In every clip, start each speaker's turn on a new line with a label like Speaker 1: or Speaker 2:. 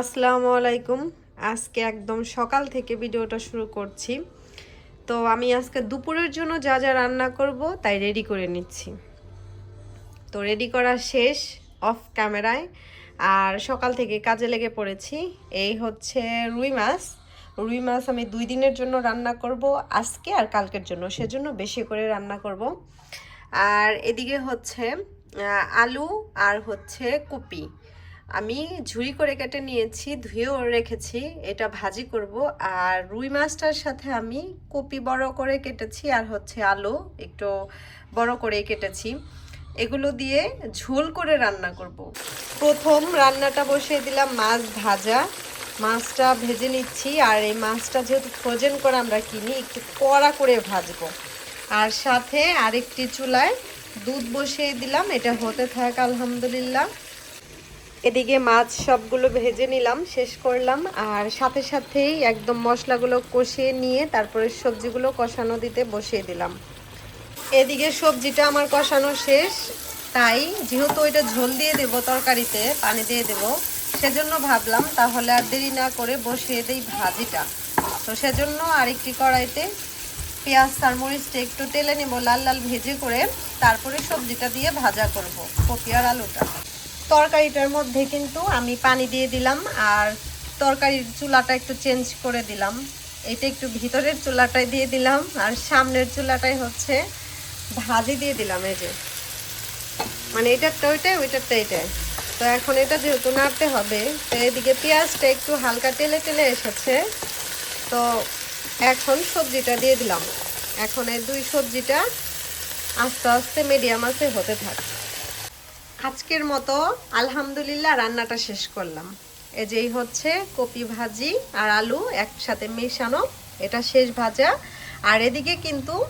Speaker 1: আসসালামু আলাইকুম। আজকে একদম সকাল থেকে ভিডিওটা শুরু করছি। তো আমি আজকে দুপুরের জন্য যা যা রান্না করব তাই রেডি করে নিচ্ছি। তো রেডি করা শেষ অফ ক্যামেরায় আর সকাল থেকে কাজে লেগে পড়েছি। এই হচ্ছে রুই মাছ। রুই মাছ আমি দুই দিনের জন্য রান্না করব আজকে আর কালকের জন্য। সেজন্য বেশি করে রান্না করব। আর এদিকে হচ্ছে আলু আর হচ্ছে কপি। আমি ঝুড়ি করে কেটে নিয়েছি, ধুয়েও রেখেছি, এটা ভাজি করব। আর রুই মাছটার সাথে আমি কপি বড় করে কেটেছি আর হচ্ছে আলু একটু বড় করে কেটেছি। এগুলো দিয়ে ঝোল করে রান্না করব। প্রথম রান্নাটা বসিয়ে দিলাম মাছ ভাজা। মাছটা ভেজে নিচ্ছি আর এই মাছটা যেহেতু ফ্রোজেন করে আমরা কিনি, একটু কড়া করে ভাজবো। আর সাথে আরেকটি চুলায় দুধ বসিয়ে দিলাম, এটা হতে থাক আলহামদুলিল্লাহ। এদিকে মাছ সবগুলো ভেজে নিলাম, শেষ করলাম, আর সাথে সাথেই একদম মশলাগুলো কষিয়ে নিয়ে তারপরে সবজিগুলো কষানো দিতে বসিয়ে দিলাম। এদিকে সবজিটা আমার কষানো শেষ, তাই যেহেতু ওইটা ঝোল দিয়ে দেব, তরকারিতে পানি দিয়ে দেব, সেজন্য ভাবলাম তাহলে আর দেরি না করে বসিয়ে দেই ভাজিটা। তো সেজন্য আরেকটি কড়াইতে পেঁয়াজ মরিচটা একটু তেলে নেব, লাল লাল ভেজে করে তারপরে সবজিটা দিয়ে ভাজা করব, কপি আর আলুটা। তরকারিটার মধ্যে কিন্তু আমি পানি দিয়ে দিলাম আর তরকারির চুলাটা একটু চেঞ্জ করে দিলাম। এটা একটু ভিতরের চুলাটাই দিয়ে দিলাম আর সামনের চুলাটাই হচ্ছে ভাজি দিয়ে দিলাম এই যে। মানে এটারটা ওইটাই, ওইটারটা এটাই। তো এখন এটা যেহেতু নাড়তে হবে, তো এদিকে পেঁয়াজটা একটু হালকা তেলে তেলে এসেছে। তো এখন সবজিটা দিয়ে দিলাম। এখন এই দুই সবজিটা আস্তে আস্তে মিডিয়াম আছে হতে থাকে। আজকের মতো আলহামদুলিল্লাহ রান্নাটা শেষ করলাম। এই যেই হচ্ছে কপি ভাজি আর আলু একসাথে মেশানো। এটা শেষ ভাজা। আর এদিকে কিন্তু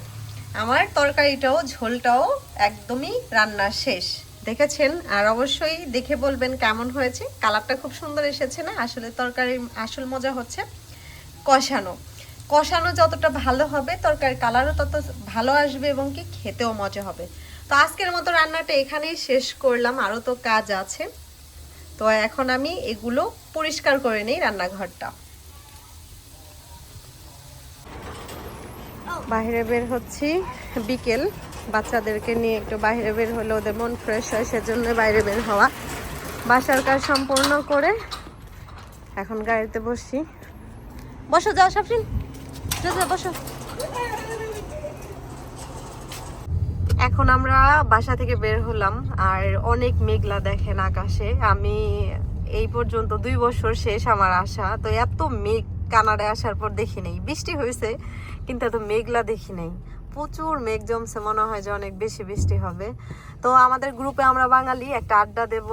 Speaker 1: আমার তরকারিটাও, ঝোলটাও একদমই রান্না শেষ। দেখেছেন? আর অবশ্যই দেখে বলবেন কেমন হয়েছে। কালারটা খুব সুন্দর এসেছে না? আসলে তরকারির আসল মজা হচ্ছে কষানো। কষানো যতটা ভালো হবে, তরকারির কালারও তত ভালো আসবে এবং কি খেতেও মজা হবে। তো আজকের মতো রান্নাটা এখানেই শেষ করলাম। আরও তো কাজ আছে। তো এখন আমি এগুলো পরিষ্কার করে নিই রান্নাঘরটা। বাইরে বের হচ্ছি বিকেল। বাচ্চাদেরকে নিয়ে একটু বাইরে বের হলে ওদের মন ফ্রেশ হয় সেজন্য বাইরে বের হওয়া। বাসার কাজ সম্পূর্ণ করে এখন গাড়িতে বসি বসো যাও সাফরিন। বসো। এখন আমরা বাসা থেকে বের হলাম, আর অনেক মেঘলা দেখেন আকাশে। আমি এই পর্যন্ত দুই বছর শেষ আমার আসা, তো এত মেঘ কানাডায় আসার পর দেখি নেই। বৃষ্টি হয়েছে, কিন্তু এত মেঘলা দেখি নেই। প্রচুর মেঘ জমছে, মনে হয় যে অনেক বেশি বৃষ্টি হবে। তো আমাদের গ্রুপে আমরা বাঙালি, একটা আড্ডা দেব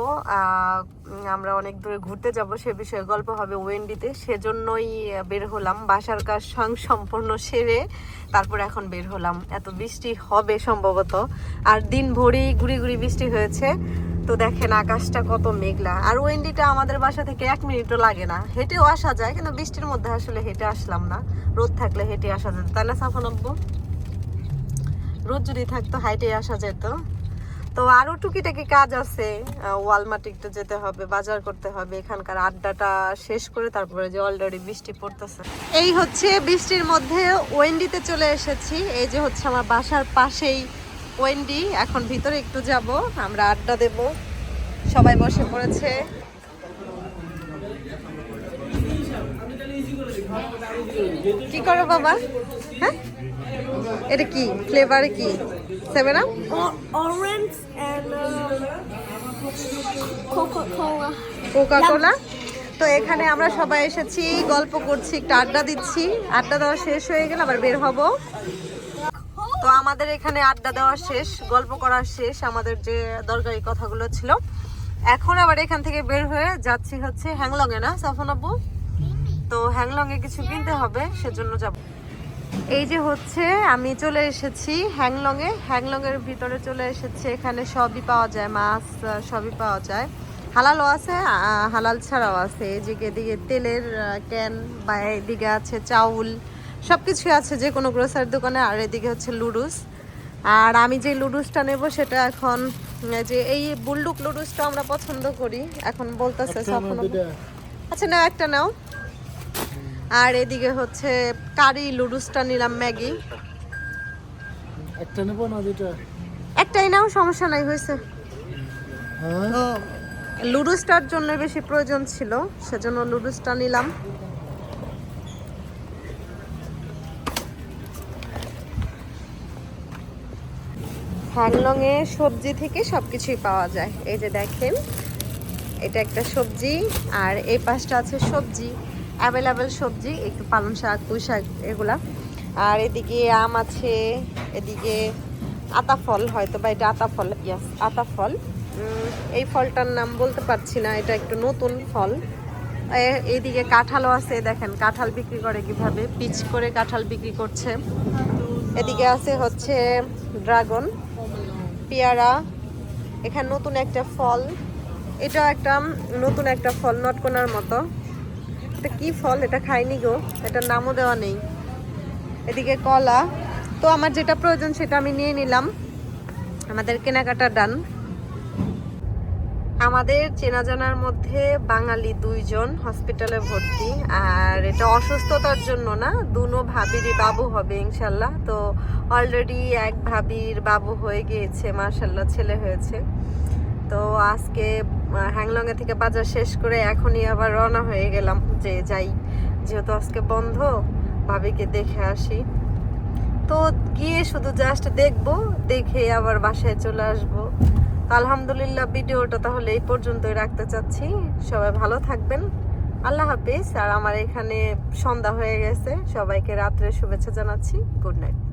Speaker 1: আমরা অনেক দূরে ঘুরতে যাব সে বিষয়ে গল্প হবে ওয়েন্ডিতে। সেজন্যই বের হলাম। বাসার কাজ সং সম্পূর্ণ সেরে তারপর এখন বের হলাম। এত বৃষ্টি হবে সম্ভবত। আর দিন ভরেই ঘুরি ঘুরি বৃষ্টি হয়েছে। তো দেখেন আকাশটা কত মেঘলা। আর ওয়েন্ডিটা আমাদের বাসা থেকে এক মিনিটও লাগে না। হেঁটেও আসা যায়, কিন্তু বৃষ্টির মধ্যে আসলে হেঁটে আসলাম না। রোদ থাকলে হেঁটে আসা যেত তাই না সাফন আব্বু, রোদ যদি থাকতো হাইটে আসা যেত। তো আরও টুকিটাকি কাজ আছে। ওয়ালমার্ট একটু যেতে হবে, বাজার করতে হবে, এখানকার আড্ডাটা শেষ করে তারপরে যে অলরেডি বৃষ্টি পড়তেছে। এই হচ্ছে বৃষ্টির মধ্যে ওয়েন্ডিতে চলে এসেছি। এই যে হচ্ছে আমার বাসার পাশেই ওয়েন্ডি। এখন ভিতরে একটু যাব, আমরা আড্ডা দেব। সবাই বসে পড়েছে। কি করো বাবা? হ্যাঁ? এটা কি? ফ্লেভার কি? Seven up
Speaker 2: O- orange and uh, Coca-Cola.
Speaker 1: Coca cola তো এখানে আমরা সবাই এসেছি গল্প করছি একটু আড্ডা দিচ্ছি। আড্ডা দেওয়া শেষ হয়ে গেলে আবার বের হব। তো আমাদের এখানে আড্ডা দেওয়া শেষ গল্প করা শেষ আমাদের যে দরকারি কথাগুলো ছিল। এখন আবার এখান থেকে বের হয়ে যাচ্ছি হচ্ছে হ্যাংলং এ না সাফন আব্বু? তো হ্যাংলং এ কিছু কিনতে হবে সেজন্য যাব। এই যে হচ্ছে আমি চলে এসেছি হ্যাংলং এ হ্যাংলং এর ভিতরে চলে এসেছি এখানে সবই পাওয়া যায় মাছ সবই পাওয়া যায়। হালালও আছে হালাল ছাড়াও আছে। এদিকে এদিকে তেলের ক্যান বা এদিকে আছে চাউল সব কিছু আছে যে কোনো গ্রোসারি দোকানে। আর এদিকে হচ্ছে লুডুস। আর আমি যে লুডুসটা নেব সেটা এখন যে এই বুলডুক লুডুসটা আমরা পছন্দ করি। এখন বলতেছে আচ্ছা নাও একটা নাও। আর এদিকে হচ্ছে কারি লুডুসটা নিলাম ম্যাগি।
Speaker 3: একটা নেব না দুটা
Speaker 1: একটাই নাও সমস্যা নাই হয়েছে।
Speaker 3: হ্যাঁ?
Speaker 1: লুডুসটার জন্য বেশি প্রয়োজন ছিল সেজন্য লুডুসটা নিলাম। হ্যাংলংয়ে সবজি থেকে সব কিছুই পাওয়া যায়। এই যে দেখেন এটা একটা সবজি আর এই পাশটা আছে সবজি। অ্যাভেলেবেল সবজি, একটু পালং শাক, পুঁই শাক, এগুলা। আর এদিকে আম আছে, এদিকে আতা ফল, হয়তো বা এটা আতা ফল ইয়াস আতা ফল। এই ফলটার নাম বলতে পারছি না, এটা একটু নতুন ফল। এইদিকে কাঁঠালও আছে, দেখেন, কাঁঠাল বিক্রি করে কীভাবে, পিচ করে কাঁঠাল বিক্রি করছে। এদিকে আছে হচ্ছে ড্রাগন, পেয়ারা, এখানে নতুন একটা ফল। এটা একটা নতুন একটা ফল, নটকোনার মতো। এটা কি ফল? এটা খাইনি গো। এটার নামও দেওয়া নেই। এদিকে কলা। তো আমার যেটা প্রয়োজন সেটা আমি নিয়ে নিলাম। আমাদের কেনাকাটা ডান। আমাদের চেনা জানার মধ্যে বাঙালি দুইজন হসপিটালে ভর্তি। আর এটা অসুস্থতার জন্য না, দুনো ভাবিরই বাবু হবে ইনশাল্লাহ। তো অলরেডি এক ভাবির বাবু হয়ে গিয়েছে মার্শাল্লাহ ছেলে হয়েছে। তো আজকে হ্যাংলংয়ে থেকে বাজার শেষ করে এখনই আবার রওনা হয়ে গেলাম যে যাই। যেহেতু আজকে বন্ধ, ভাবিকে দেখে আসি। তো গিয়ে শুধু জাস্ট দেখব, দেখে আবার বাসায় চলে আসব। আলহামদুলিল্লাহ ভিডিওটা তাহলে এই পর্যন্তই রাখতে চাচ্ছি। সবাই ভালো থাকবেন। আল্লাহ হাফিজ। আর আমার এখানে সন্ধ্যা হয়ে গেছে। সবাইকে রাত্রে শুভেচ্ছা জানাচ্ছি। Good night